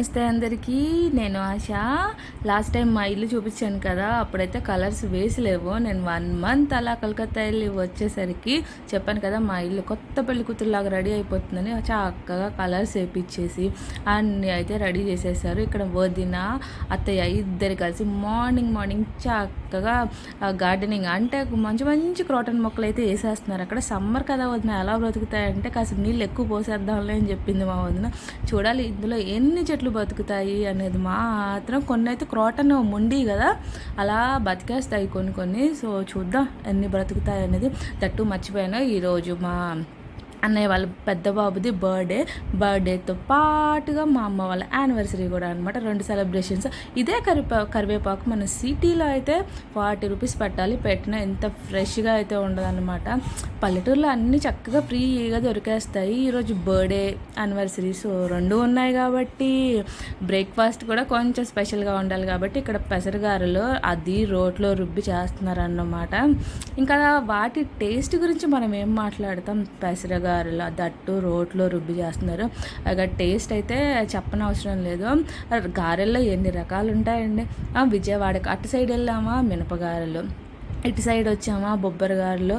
నమస్తే అందరికీ నేను ఆశ. లాస్ట్ టైం మా ఇల్లు చూపించాను కదా అప్పుడైతే కలర్స్ వేసలేవు. నేను వన్ మంత్ అలా కలకత్తా వెళ్ళి వచ్చేసరికి చెప్పాను కదా మా ఇల్లు కొత్త పెళ్ళి కూతురులాగా రెడీ అయిపోతుందని చక్కగా కలర్స్ వేపించేసి అన్నీ అయితే రెడీ చేసేసారు. ఇక్కడ వదిన అత్తయ్య ఇద్దరు కలిసి మార్నింగ్ మార్నింగ్ చక్కగా గార్డెనింగ్ అంటే మంచి మంచి క్రాటన్ మొక్కలు అయితే వేసేస్తున్నారు. అక్కడ సమ్మర్ కదా వదిన ఎలా బ్రతుకుతాయంటే కాస్త నీళ్ళు ఎక్కువ పోసేద్దాంలే అని చెప్పింది మా వదిన. చూడాలి ఇందులో ఎన్ని చెట్లు బతుకుతాయి అనేది మాత్రం కొన్ని అయితే క్రోటన్ మొండి కదా అలా బతికేస్తాయి కొన్ని కొన్ని. సో చూద్దాం ఎన్ని బ్రతుకుతాయి అనేది. తట్టు మర్చిపోయాను. ఈరోజు మా అన్నయ్య వాళ్ళ పెద్ద బాబుది బర్త్డే. బర్త్డేతో పాటుగా మా అమ్మ వాళ్ళ యానివర్సరీ కూడా అనమాట రెండు సెలబ్రేషన్స్ ఇదే కరివేపాకు కరివేపాకు మన సిటీలో అయితే ఫార్టీ రూపీస్ పెట్టాలి. పెట్టిన ఎంత ఫ్రెష్గా అయితే ఉండదన్నమాట. పల్లెటూరులో అన్నీ చక్కగా ఫ్రీగా దొరికేస్తాయి. ఈరోజు బర్త్డే యానివర్సరీ సో రెండు ఉన్నాయి కాబట్టి బ్రేక్ఫాస్ట్ కూడా కొంచెం స్పెషల్గా ఉండాలి కాబట్టి ఇక్కడ పెసరగారలు అది రోట్లో రుబ్బి చేస్తున్నారన్నమాట. ఇంకా వాటి టేస్ట్ గురించి మనం ఏం మాట్లాడతాం? పెసరగా గారెలు దట్టు రోట్లో రుబ్బి చేస్తున్నారు. ఇక టేస్ట్ అయితే చెప్పనవసరం లేదు. గారెల్లో ఎన్ని రకాలు ఉంటాయండి విజయవాడకి అటు సైడ్ వెళ్ళామా? మినపగారెలు ఇటు సైడ్ వచ్చామా? బొబ్బరి గారెలు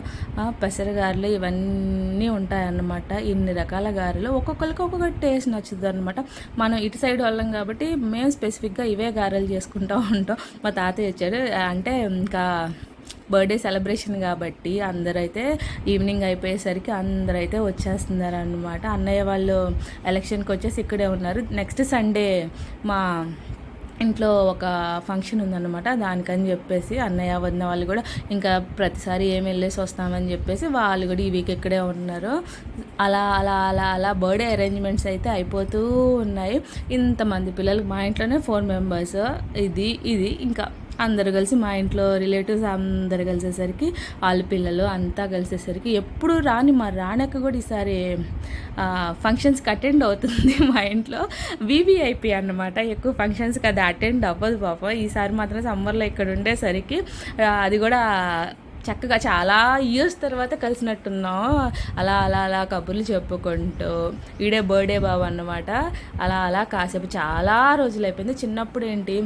పెసరగారెలు ఇవన్నీ ఉంటాయన్నమాట. ఇన్ని రకాల గారెలు. ఒక్కొక్కరికి ఒక్కొక్క టేస్ట్ నచ్చుతుంది అనమాట మనం ఇటు సైడ్ వాళ్ళం కాబట్టి మేము స్పెసిఫిక్గా ఇవే గారెలు చేసుకుంటూ ఉంటాం. మా తాతయ్య వచ్చాడు అంటే ఇంకా బర్త్డే సెలబ్రేషన్ కాబట్టి అందరైతే ఈవినింగ్ అయిపోయేసరికి అందరైతే వచ్చేస్తున్నారు అనమాట అన్నయ్య వాళ్ళు ఎలక్షన్కి వచ్చేసి ఇక్కడే ఉన్నారు. నెక్స్ట్ సండే మా ఇంట్లో ఒక ఫంక్షన్ ఉందన్నమాట. దానికని చెప్పేసి అన్నయ్య వదిన వాళ్ళు కూడా ఇంకా ప్రతిసారి ఏం వెళ్ళేసి వస్తామని చెప్పేసి వాళ్ళు కూడా ఈ వీక్ ఇక్కడే ఉన్నారు. అలా అలా అలా అలా బర్త్డే అరేంజ్మెంట్స్ అయితే అయిపోతూ ఉన్నాయి. ఇంతమంది పిల్లలు మా ఇంట్లోనే ఫోర్ మెంబర్స్. ఇది ఇది ఇంకా అందరు కలిసి మా ఇంట్లో రిలేటివ్స్ అందరు కలిసేసరికి వాళ్ళ పిల్లలు అంతా కలిసేసరికి ఎప్పుడు రాని మా రానక్క కూడా ఈసారి ఫంక్షన్స్కి అటెండ్ అవుతుంది మా ఇంట్లో. వివిఐపి అనమాట ఎక్కువ ఫంక్షన్స్కి అది అటెండ్ అవ్వదు పాప. ఈసారి మాత్రం సమ్మర్లో ఇక్కడ ఉండేసరికి అది కూడా చక్కగా చాలా ఇయర్స్ తర్వాత కలిసినట్టున్నాం. అలా అలా అలా కబుర్లు చెప్పుకుంటూ ఈడే బర్త్డే బాబు అన్నమాట. అలా అలా కాసేపు చాలా రోజులు అయిపోయింది. చిన్నప్పుడు ఏంటి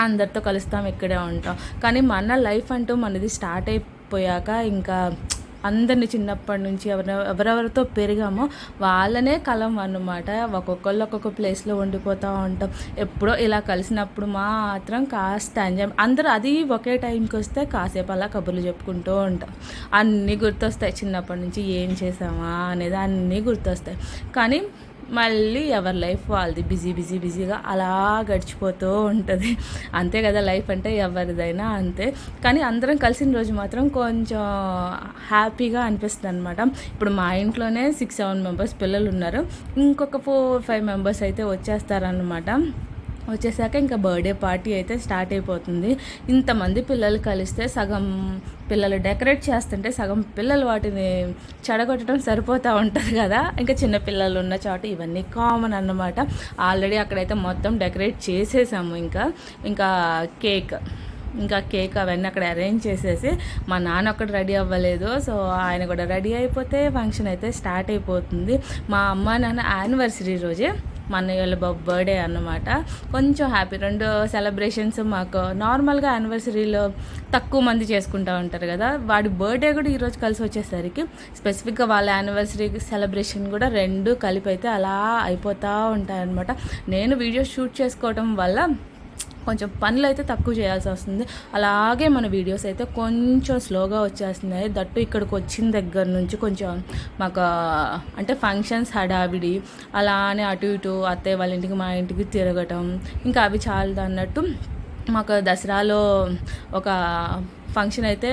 అందరితో కలుస్తాం ఇక్కడే ఉంటాం. కానీ మన లైఫ్ అంటూ మనది స్టార్ట్ అయిపోయాక ఇంకా అందరిని చిన్నప్పటి నుంచి ఎవరి ఎవరెవరితో పెరిగామో వాళ్ళనే కలం అన్నమాట. ఒక్కొక్కళ్ళు ఒక్కొక్క ప్లేస్లో ఉండిపోతూ ఉంటాం. ఎప్పుడో ఇలా కలిసినప్పుడు మాత్రం కాస్త ఎంజాయ్ అందరూ అది ఒకే టైంకి వస్తే కాసేపు అలా కబుర్లు చెప్పుకుంటూ ఉంటాం. అన్నీ గుర్తొస్తాయి. చిన్నప్పటి నుంచి ఏం చేసామా అనేది అన్నీ గుర్తొస్తాయి. కానీ మళ్ళీ ఎవరి లైఫ్ వాళ్ళది బిజీ బిజీ బిజీగా అలా గడిచిపోతూ ఉంటుంది. అంతే కదా లైఫ్ అంటే ఎవరిదైనా అంతే. కానీ అందరం కలిసిన రోజు మాత్రం కొంచెం హ్యాపీగా అనిపిస్తుంది అనమాట ఇప్పుడు మా ఇంట్లోనే సిక్స్ సెవెన్ మెంబర్స్ పిల్లలు ఉన్నారు ఇంకొక ఫోర్ ఫైవ్ మెంబర్స్ అయితే వచ్చేస్తారనమాట వచ్చేసాక ఇంకా బర్త్డే పార్టీ అయితే స్టార్ట్ అయిపోతుంది. ఇంతమంది పిల్లలు కలిస్తే సగం పిల్లలు డెకరేట్ చేస్తుంటే సగం పిల్లలు వాటిని చెడగొట్టడం సరిపోతూ ఉంటుంది కదా. ఇంకా చిన్న పిల్లలు ఉన్న చోట ఇవన్నీ కామన్ అన్నమాట. ఆల్రెడీ అక్కడైతే మొత్తం డెకరేట్ చేసేసాము ఇంకా. ఇంకా కేక్ ఇంకా కేక్ అవన్నీ అక్కడ అరేంజ్ చేసేసి మా నాన్న ఒక్కటి రెడీ అవ్వలేదు. సో ఆయన కూడా రెడీ అయిపోతే ఫంక్షన్ అయితే స్టార్ట్ అయిపోతుంది. మా అమ్మ నాన్న యానివర్సరీ రోజే. మా అన్నయ్య వాళ్ళ బాబు బర్త్డే అన్నమాట. కొంచెం హ్యాపీ రెండు సెలబ్రేషన్స్ మాకు నార్మల్గా యానివర్సరీలో తక్కువ మంది చేసుకుంటూ ఉంటారు కదా. వాడి బర్త్డే కూడా ఈరోజు కలిసి వచ్చేసరికి స్పెసిఫిక్గా వాళ్ళ యానివర్సరీ సెలబ్రేషన్ కూడా రెండు కలిపి అయితే అలా అయిపోతూ ఉంటాయన్నమాట. నేను వీడియో షూట్ చేసుకోవటం వల్ల కొంచెం పనులు అయితే తక్కువ చేయాల్సి వస్తుంది. అలాగే మన వీడియోస్ అయితే కొంచెం స్లోగా వచ్చేస్తున్నాయి. దట్టు ఇక్కడికి వచ్చిన దగ్గర నుంచి కొంచెం మాకు అంటే ఫంక్షన్స్ హడావిడి అలానే అటు ఇటు అత్తయ్య వాళ్ళ ఇంటికి మా ఇంటికి తిరగటం. ఇంకా అవి చాలదు అన్నట్టు మాకు దసరాలో ఒక ఫంక్షన్ అయితే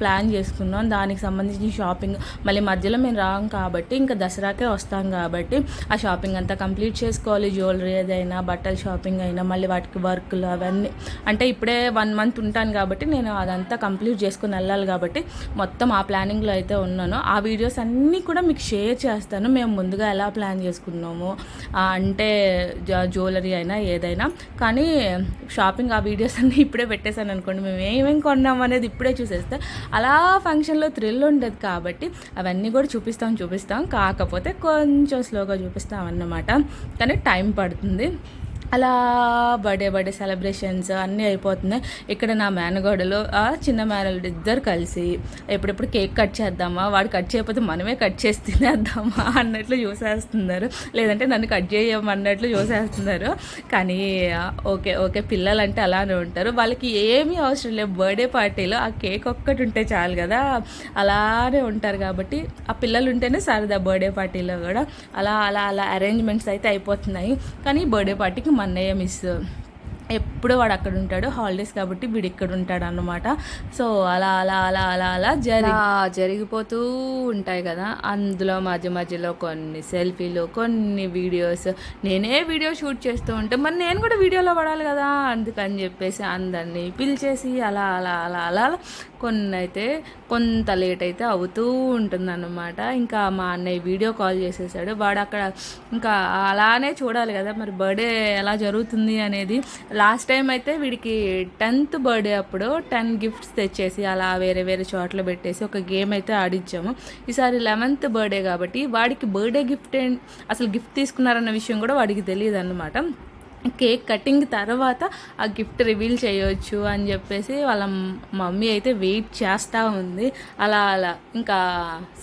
ప్లాన్ చేసుకున్నాం. దానికి సంబంధించిన షాపింగ్ మళ్ళీ మధ్యలో మేము రాం కాబట్టి ఇంకా దసరాకే వస్తాం కాబట్టి ఆ షాపింగ్ అంతా కంప్లీట్ చేసుకోవాలి. జ్యువెలరీ ఏదైనా బట్టల షాపింగ్ అయినా మళ్ళీ వాటికి వర్క్లు అవన్నీ. అంటే ఇప్పుడే వన్ మంత్ ఉంటాను కాబట్టి నేను అదంతా కంప్లీట్ చేసుకుని వెళ్ళాలి కాబట్టి మొత్తం ఆ ప్లానింగ్లో అయితే ఉన్నాను. ఆ వీడియోస్ అన్నీ కూడా మీకు షేర్ చేస్తాను. మేము ముందుగా ఎలా ప్లాన్ చేసుకున్నాము అంటే జ్యువెలరీ అయినా ఏదైనా. కానీ షాపింగ్ ఆ వీడియోస్ అన్నీ ఇప్పుడే పెట్టేశాను అనుకోండి. మేము ఏమేమి కొన్నాం ఉన్నాం అనేది ఇప్పుడే చూసేస్తే అలా ఫంక్షన్లో థ్రిల్ ఉండదు కాబట్టి అవన్నీ కూడా చూపిస్తాం చూపిస్తాం. కాకపోతే కొంచెం స్లోగా చూపిస్తాం అన్నమాట కానీ టైం పడుతుంది. అలా బర్త్డే బర్త్డే సెలబ్రేషన్స్ అన్నీ అయిపోతున్నాయి. ఇక్కడ నా మేనగోడలో ఆ చిన్న మేనల్డ్ ఇద్దరు కలిసి ఎప్పుడెప్పుడు కేక్ కట్ చేద్దామా వాడు కట్ చేయకపోతే మనమే కట్ చేసి తినేద్దామా అన్నట్లు చూసేస్తున్నారు లేదంటే నన్ను కట్ చేయమన్నట్లు చూసేస్తున్నారు కానీ ఓకే ఓకే పిల్లలు అంటే అలానే ఉంటారు. వాళ్ళకి ఏమీ అవసరం లేదు. బర్త్డే పార్టీలో ఆ కేక్ ఒక్కటి ఉంటే చాలు కదా. అలానే ఉంటారు కాబట్టి ఆ పిల్లలు ఉంటేనే సరదా బర్త్డే పార్టీలో కూడా. అలా అలా అలా అరేంజ్మెంట్స్ అయితే అయిపోతున్నాయి. కానీ బర్త్డే పార్టీకి మా అన్నయ్య మిస్ ఎప్పుడు వాడు అక్కడ ఉంటాడు. హాలిడేస్ కాబట్టి వీడు ఇక్కడ ఉంటాడు అన్నమాట. సో అలా అలా అలా అలా అలా జరి జరిగిపోతూ ఉంటాయి కదా. అందులో మధ్య మధ్యలో కొన్ని సెల్ఫీలు కొన్ని వీడియోస్ నేనే వీడియో షూట్ చేస్తూ ఉంటే మరి నేను కూడా వీడియోలో పడాలి కదా. అందుకని చెప్పేసి అందరినీ పిలిచేసి అలా అలా అలా అలా అలా కొన్ని అయితే కొంత లేట్ అయితే అవుతూ ఉంటుందన్నమాట. ఇంకా మా అన్నయ్య వీడియో కాల్ చేసేసాడు. వాడు అక్కడ ఇంకా అలానే చూడాలి కదా మరి బర్త్డే ఎలా జరుగుతుంది అనేది. లాస్ట్ టైం అయితే వీడికి టెన్త్ బర్త్డే అప్పుడు టెన్ గిఫ్ట్స్ తెచ్చేసి అలా వేరే వేరే చోట్ల పెట్టేసి ఒక గేమ్ అయితే ఆడించాము ఈసారి లెవెన్త్ బర్త్డే కాబట్టి వాడికి బర్త్డే గిఫ్ట్ అసలు గిఫ్ట్ తీసుకున్నారన్న విషయం కూడా వాడికి తెలియదు అనమాట కేక్ కటింగ్ తర్వాత ఆ గిఫ్ట్ రివీల్ చేయొచ్చు అని చెప్పేసి వాళ్ళ మమ్మీ అయితే వెయిట్ చేస్తూ ఉంది. అలా అలా. ఇంకా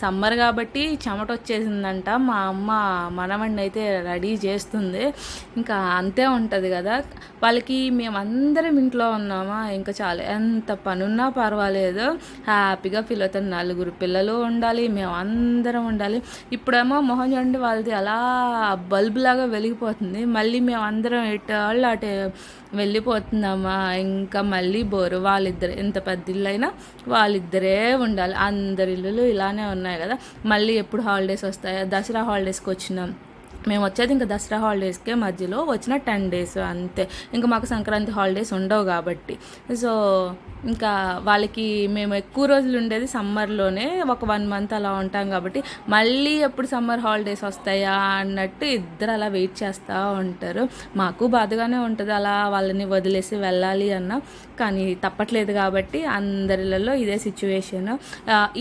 సమ్మర్ కాబట్టి చెమట వచ్చేసిందంట. మా అమ్మ మనవడిని అయితే రెడీ చేస్తుంది. ఇంకా అంతే ఉంటుంది కదా. వాళ్ళకి మేమందరం ఇంట్లో ఉన్నామా? ఇంకా చాలా. ఎంత పనున్నా పర్వాలేదు. హ్యాపీగా ఫీల్ అవుతారు. నలుగురు పిల్లలు ఉండాలి. మేమందరం ఉండాలి. ఇప్పుడేమో మొహం చూడండి వాళ్ళది అలా బల్బ్ లాగా వెలిగిపోతుంది. మళ్ళీ మేమందరం అందరం ఎటు అటు వెళ్ళిపోతుందమ్మా ఇంకా మళ్ళీ బోరు. వాళ్ళిద్దరు ఎంత పెద్ద ఇల్లు అయినా వాళ్ళిద్దరే ఉండాలి. అందరి ఇల్లులు ఇలానే ఉన్నాయి కదా. మళ్ళీ ఎప్పుడు హాలిడేస్ వస్తాయో? దసరా హాలిడేస్కి వచ్చినాం. మేము వచ్చేది ఇంకా దసరా హాలిడేస్కే మధ్యలో వచ్చిన టెన్ డేస్ అంతే. ఇంకా మాకు సంక్రాంతి హాలిడేస్ ఉండవు కాబట్టి. సో ఇంకా వాళ్ళకి మేము ఎక్కువ రోజులు ఉండేది సమ్మర్లోనే ఒక వన్ మంత్ అలా ఉంటాం కాబట్టి. మళ్ళీ ఎప్పుడు సమ్మర్ హాలిడేస్ వస్తాయా అన్నట్టు ఇద్దరు అలా వెయిట్ చేస్తూ ఉంటారు. మాకు బాధగానే ఉంటుంది అలా వాళ్ళని వదిలేసి వెళ్ళాలి అన్న. కానీ తప్పట్లేదు కాబట్టి అందరిలలో ఇదే సిచ్యువేషన్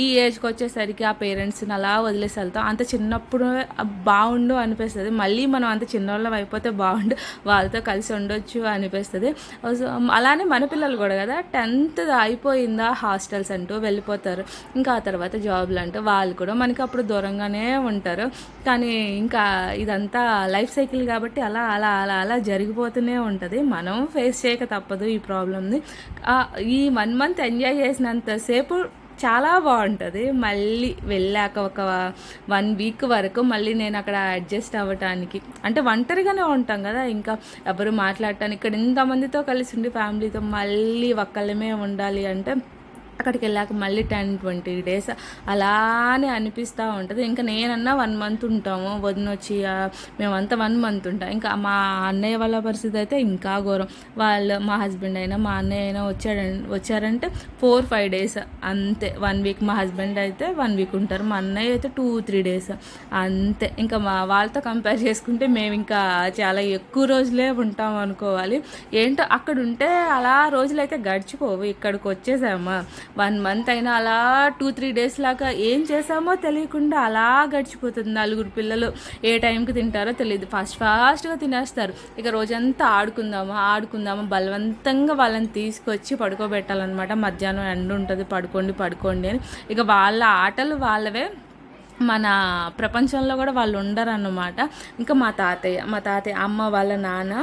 ఈ ఏజ్కి వచ్చేసరికి ఆ పేరెంట్స్ని అలా వదిలేసి వెళ్తాం. అంత చిన్నప్పుడు బాగుండు అనిపిస్తుంది మళ్ళీ మనం అంత చిన్నవాళ్ళం అయిపోతే బాగుండు వాళ్ళతో కలిసి ఉండొచ్చు అనిపిస్తుంది. అలానే మన పిల్లలు కూడా కదా టెన్త్ అయిపోయిందా హాస్టల్స్ అంటూ వెళ్ళిపోతారు. ఇంకా ఆ తర్వాత జాబ్లు అంటూ వాళ్ళు కూడా మనకి అప్పుడు దూరంగానే ఉంటారు. కానీ ఇంకా ఇదంతా లైఫ్ సైకిల్ కాబట్టి అలా అలా అలా అలా జరిగిపోతూనే ఉంటుంది. మనం ఫేస్ చేయక తప్పదు ఈ ప్రాబ్లమ్ని. ఈ వన్ మంత్ ఎంజాయ్ చేసినంతసేపు చాలా బాగుంటుంది. మళ్ళీ వెళ్ళాక ఒక వన్ వీక్ వరకు మళ్ళీ నేను అక్కడ అడ్జస్ట్ అవ్వటానికి అంటే ఒంటరిగానే ఉంటాం కదా ఇంకా ఎవరు మాట్లాడటానికి. ఇక్కడ ఇంతమందితో కలిసి ఉండి ఫ్యామిలీతో మళ్ళీ ఒక్కళ్ళమే ఉండాలి అంటే అక్కడికి వెళ్ళాక మళ్ళీ టెన్ ట్వంటీ డేస్ అలానే అనిపిస్తూ ఉంటుంది. ఇంకా నేనన్నా వన్ మంత్ ఉంటాము. వదిన వచ్చి మేమంతా వన్ మంత్ ఉంటాం. ఇంకా మా అన్నయ్య వాళ్ళ పరిస్థితి అయితే ఇంకా ఘోరం. వాళ్ళు మా హస్బెండ్ అయినా మా అన్నయ్య అయినా వచ్చాడ వచ్చారంటే ఫోర్ ఫైవ్ డేస్ అంతే. వన్ వీక్ మా హస్బెండ్ అయితే వన్ వీక్ ఉంటారు. మా అన్నయ్య అయితే టూ త్రీ డేస్ అంతే. ఇంకా మా వాళ్ళతో కంపేర్ చేసుకుంటే మేము ఇంకా చాలా ఎక్కువ రోజులే ఉంటాం అనుకోవాలి. ఏంటో అక్కడ ఉంటే అలా రోజులైతే గడిచిపోవు. ఇక్కడికి వచ్చేసామా వన్ మంత్ అయినా అలా టూ త్రీ డేస్ లాగా ఏం చేసామో తెలియకుండా అలా గడిచిపోతుంది నలుగురు పిల్లలు. ఏ టైంకి తింటారో తెలియదు ఫాస్ట్ ఫాస్ట్గా తినేస్తారు. ఇక రోజంతా ఆడుకుందామా ఆడుకుందామా. బలవంతంగా వాళ్ళని తీసుకొచ్చి పడుకోబెట్టాలన్నమాట. మధ్యాహ్నం ఎండ ఉంటుంది పడుకోండి పడుకోండి అని. ఇక వాళ్ళ ఆటలు వాళ్ళవే. మన ప్రపంచంలో కూడా వాళ్ళు ఉండరు అన్నమాట ఇంకా మా తాతయ్య మా తాతయ్య అమ్మ వాళ్ళ నాన్న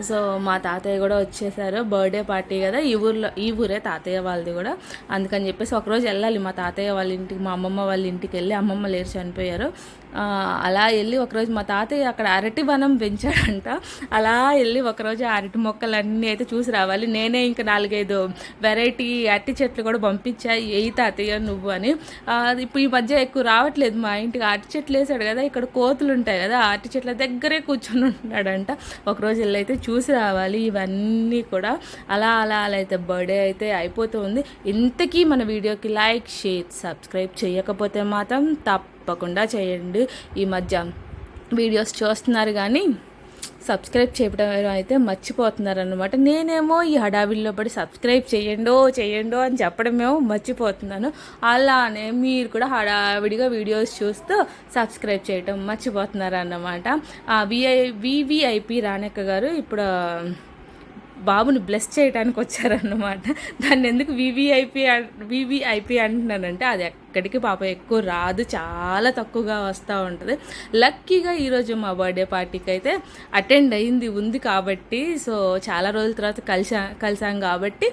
సో మా తాతయ్య కూడా వచ్చేసారు. బర్త్డే పార్టీ కదా ఈ ఊర్లో ఈ ఊరే తాతయ్య వాళ్ళది కూడా. అందుకని చెప్పేసి ఒకరోజు వెళ్ళాలి మా తాతయ్య వాళ్ళ ఇంటికి మా అమ్మమ్మ వాళ్ళ ఇంటికి వెళ్ళి అమ్మమ్మ లేరు చనిపోయారు. అలా వెళ్ళి ఒకరోజు మా తాతయ్య అక్కడ అరటి వనం పెంచాడంట. అలా వెళ్ళి ఒకరోజు అరటి మొక్కలన్నీ అయితే చూసి రావాలి. నేనే ఇంకా నాలుగైదు వెరైటీ అరటి చెట్లు కూడా పంపించా. ఏ తాతయ్య నువ్వు అని. ఇప్పుడు ఈ మధ్య ఎక్కువ రావట్లేదు. మా ఇంటికి అరటి చెట్లు వేసాడు కదా ఇక్కడ కోతులు ఉంటాయి కదా అరటి చెట్ల దగ్గరే కూర్చొని ఉన్నాడంట ఒకరోజు వెళ్ళి అయితే చూసి రావాలి. ఇవన్నీ కూడా అలా అలా అలా అయితే బర్త్డే అయితే అయిపోతుంది ఇంతకీ మన వీడియోకి లైక్ షేర్ సబ్స్క్రైబ్ చేయకపోతే మాత్రం తప్పకుండా చేయండి. ఈ మధ్య వీడియోస్ చూస్తున్నారు కానీ సబ్స్క్రైబ్ చేయడం అయితే మర్చిపోతున్నారనమాట నేనేమో ఈ హడావిడిలో పడి సబ్స్క్రైబ్ చేయండో చేయండో అని చెప్పడమేమో మర్చిపోతున్నాను. అలానే మీరు కూడా హడావిడిగా వీడియోస్ చూస్తూ సబ్స్క్రైబ్ చేయటం మర్చిపోతున్నారన్నమాట. విఐ వివిఐపి రాణక్క గారు ఇప్పుడు బాబుని బ్లెస్ చేయడానికి వచ్చారన్నమాట. దాన్ని ఎందుకు వివిఐపి వివిఐపి అంటున్నానంటే అది ఎక్కడికి పాప ఎక్కువ రాదు చాలా తక్కువగా వస్తూ ఉంటుంది. లక్కీగా ఈరోజు మా బర్త్డే పార్టీకి అయితే అటెండ్ అయింది ఉంది కాబట్టి సో చాలా రోజుల తర్వాత కలిసా కలిసాం కాబట్టి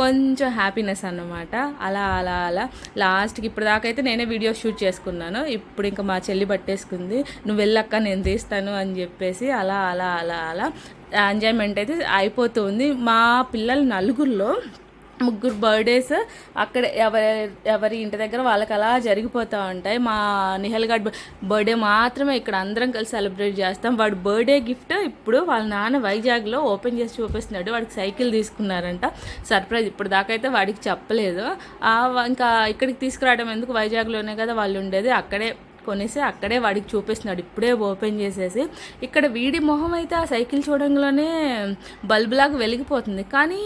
కొంచెం హ్యాపీనెస్ అన్నమాట. అలా అలా అలా. లాస్ట్కి ఇప్పటిదాకా అయితే నేనే వీడియో షూట్ చేసుకున్నాను. ఇప్పుడు ఇంకా మా చెల్లి పట్టేసుకుంది. నువ్వు వెళ్ళక్క నేను తీస్తాను అని చెప్పేసి అలా అలా అలా అలా. ఎంజాయ్మెంట్ అయితే అయిపోతుంది. మా పిల్లలు నలుగురిలో ముగ్గురు బర్త్డేస్ అక్కడ ఎవరి ఎవరి ఇంటి దగ్గర వాళ్ళకి అలా జరిగిపోతూ ఉంటాయి. మా నిహల్ గడ్ బర్త్డే మాత్రమే ఇక్కడ అందరం కలిసి సెలబ్రేట్ చేస్తాం. వాడు బర్త్డే గిఫ్ట్ ఇప్పుడు వాళ్ళ నాన్న వైజాగ్లో ఓపెన్ చేసి చూపిస్తున్నాడు. వాడికి సైకిల్ తీసుకున్నారంట. సర్ప్రైజ్ ఇప్పుడు దాకా అయితే వాడికి చెప్పలేదు. ఇంకా ఇక్కడికి తీసుకురావడం ఎందుకు? వైజాగ్లోనే కదా వాళ్ళు ఉండేది. అక్కడే కొనేసి అక్కడే వాడికి చూపిస్తున్నాడు. ఇప్పుడే ఓపెన్ చేసేసి. ఇక్కడ వీడి మొహం అయితే ఆ సైకిల్ చూడంలోనే బల్బులాగా వెలిగిపోతుంది. కానీ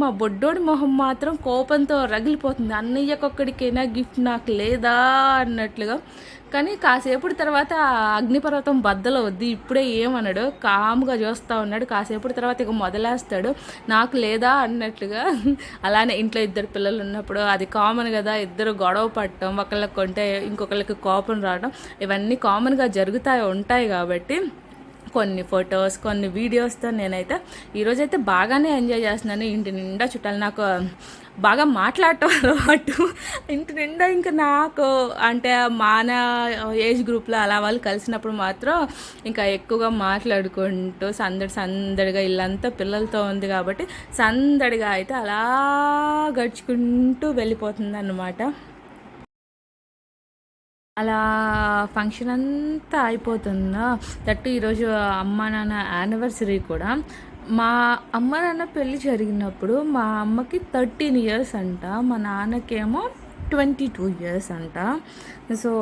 మా బొడ్డోడి మొహం మాత్రం కోపంతో రగిలిపోతుంది. అన్నయ్యకొక్కడికైనా గిఫ్ట్ నాకు లేదా అన్నట్లుగా. కానీ కాసేపటి తర్వాత అగ్నిపర్వతం బద్దలు వద్దు ఇప్పుడే ఏమన్నాడు కాముగా చూస్తూ ఉన్నాడు. కాసేపటి తర్వాత ఇక మొదలేస్తాడు. నాకు లేదా అన్నట్లుగా. అలానే ఇంట్లో ఇద్దరు పిల్లలు ఉన్నప్పుడు అది కామన్ కదా. ఇద్దరు గొడవ పడటం ఒకళ్ళకి కొంటే ఇంకొకళ్ళకి కోపం రావడం ఇవన్నీ కామన్గా జరుగుతాయి ఉంటాయి కాబట్టి కొన్ని ఫొటోస్ కొన్ని వీడియోస్తో నేనైతే ఈరోజైతే బాగానే ఎంజాయ్ చేస్తున్నాను. ఇంటి నిండా చుట్టాలు నాకు బాగా మాట్లాడటం అలవాటు. ఇంటి నిండా ఇంకా నాకు అంటే మాన ఏజ్ గ్రూప్లో అలా వాళ్ళు కలిసినప్పుడు మాత్రం ఇంకా ఎక్కువగా మాట్లాడుకుంటూ సందడి సందడిగా ఇల్లంతా పిల్లలతో ఉంది కాబట్టి సందడిగా అయితే అలా గడుచుకుంటూ వెళ్ళిపోతుంది అన్నమాట అలా ఫంక్షన్ అంతా అయిపోతుందా? దట్టు ఈరోజు అమ్మ నాన్న యానివర్సరీ కూడా. మా అమ్మ నాన్న పెళ్ళి జరిగినప్పుడు మా అమ్మకి థర్టీన్ ఇయర్స్ అంట. మా నాన్నకేమో ట్వంటీ టూ ఇయర్స్ అంట. సో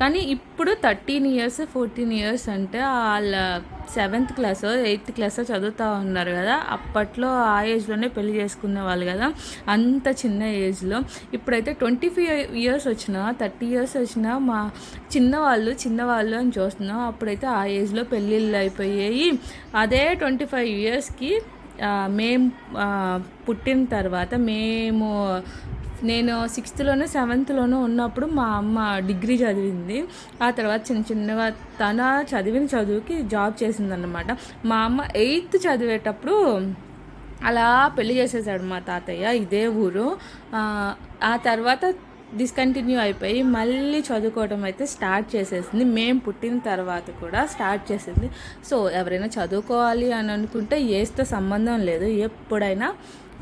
కానీ ఇప్పుడు థర్టీన్ ఇయర్స్ ఫోర్టీన్ ఇయర్స్ అంటే వాళ్ళ సెవెంత్ క్లాస్ ఎయిత్ క్లాస్ చదువుతూ ఉన్నారు కదా. అప్పట్లో ఆ ఏజ్లోనే పెళ్ళి చేసుకునే వాళ్ళు కదా. అంత చిన్న ఏజ్లో ఇప్పుడైతే ట్వంటీ ఫైవ్ ఇయర్స్ వచ్చిన థర్టీ ఇయర్స్ వచ్చినా మా చిన్నవాళ్ళు చిన్నవాళ్ళు అని చూస్తున్నాం. అప్పుడైతే ఆ ఏజ్లో పెళ్ళిళ్ళు అయిపోయాయి. అదే ట్వంటీ ఫైవ్ ఇయర్స్కి మేము పుట్టిన తర్వాత మేము నేను సిక్స్త్లోనో సెవెంత్లోనో ఉన్నప్పుడు మా అమ్మ డిగ్రీ చదివింది. ఆ తర్వాత చిన్న చిన్నగా తన చదివిన చదువుకి జాబ్ చేసిందన్నమాట. మా అమ్మ ఎయిత్ చదివేటప్పుడు అలా పెళ్ళి చేసేసాడు మా తాతయ్య ఇదే ఊరు. ఆ తర్వాత డిస్కంటిన్యూ అయిపోయి మళ్ళీ చదువుకోవడం అయితే స్టార్ట్ చేసేసింది. మేము పుట్టిన తర్వాత కూడా స్టార్ట్ చేసింది. సో ఎవరైనా చదువుకోవాలి అని అనుకుంటే ఏస్తో సంబంధం లేదు. ఎప్పుడైనా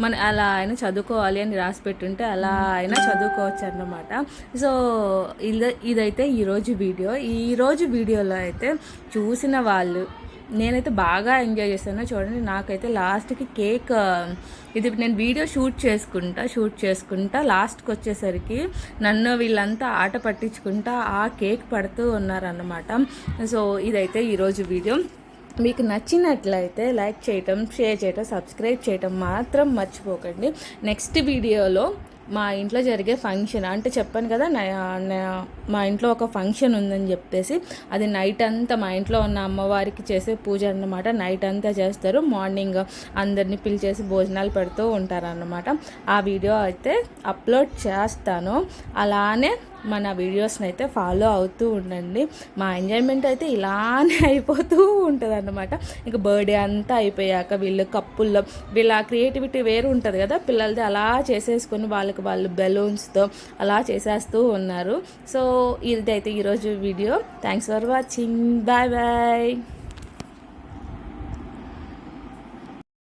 మన అలా అయినా చదువుకోవాలి అని రాసి పెట్టుంటే అలా అయినా చదువుకోవచ్చు అన్నమాట సో ఇది ఇదైతే ఈరోజు వీడియో. ఈరోజు వీడియోలో అయితే చూసిన వాళ్ళు నేనైతే బాగా ఎంజాయ్ చేశాను. చూడండి నాకైతే లాస్ట్కి కేక్ ఇది నేను వీడియో షూట్ చేసుకుంటా షూట్ చేసుకుంటా లాస్ట్కి వచ్చేసరికి నన్ను వీళ్ళంతా ఆట పట్టించుకుంటా ఆ కేక్ పడుతూ ఉన్నారన్నమాట. సో ఇదైతే ఈరోజు వీడియో. మీకు నచ్చినట్లయితే లైక్ చేయటం షేర్ చేయటం సబ్స్క్రైబ్ చేయటం మాత్రం మర్చిపోకండి. నెక్స్ట్ వీడియోలో మా ఇంట్లో జరిగే ఫంక్షన్ అంటే చెప్పాను కదా మా ఇంట్లో ఒక ఫంక్షన్ ఉందని చెప్పేసి అది నైట్ అంతా మా ఇంట్లో ఉన్న అమ్మవారికి చేసే పూజ అన్నమాట. నైట్ అంతా చేస్తారు మార్నింగ్ అందరినీ పిలిచేసి భోజనాలు పెడుతూ ఉంటారన్నమాట. ఆ వీడియో అయితే అప్లోడ్ చేస్తాను. అలానే మన వీడియోస్ని అయితే ఫాలో అవుతూ ఉండండి. మా ఎంజాయ్మెంట్ అయితే ఇలానే అయిపోతూ ఉంటుంది అనమాట ఇంకా బర్త్డే అంతా అయిపోయాక వీళ్ళు కప్పుల్లో వీళ్ళ క్రియేటివిటీ వేరు ఉంటుంది కదా. పిల్లలది అలా చేసేసుకొని వాళ్ళకి వాళ్ళు బెలూన్స్తో అలా చేసేస్తూ ఉన్నారు. సో ఇదైతే ఈరోజు video thanks for watching bye bye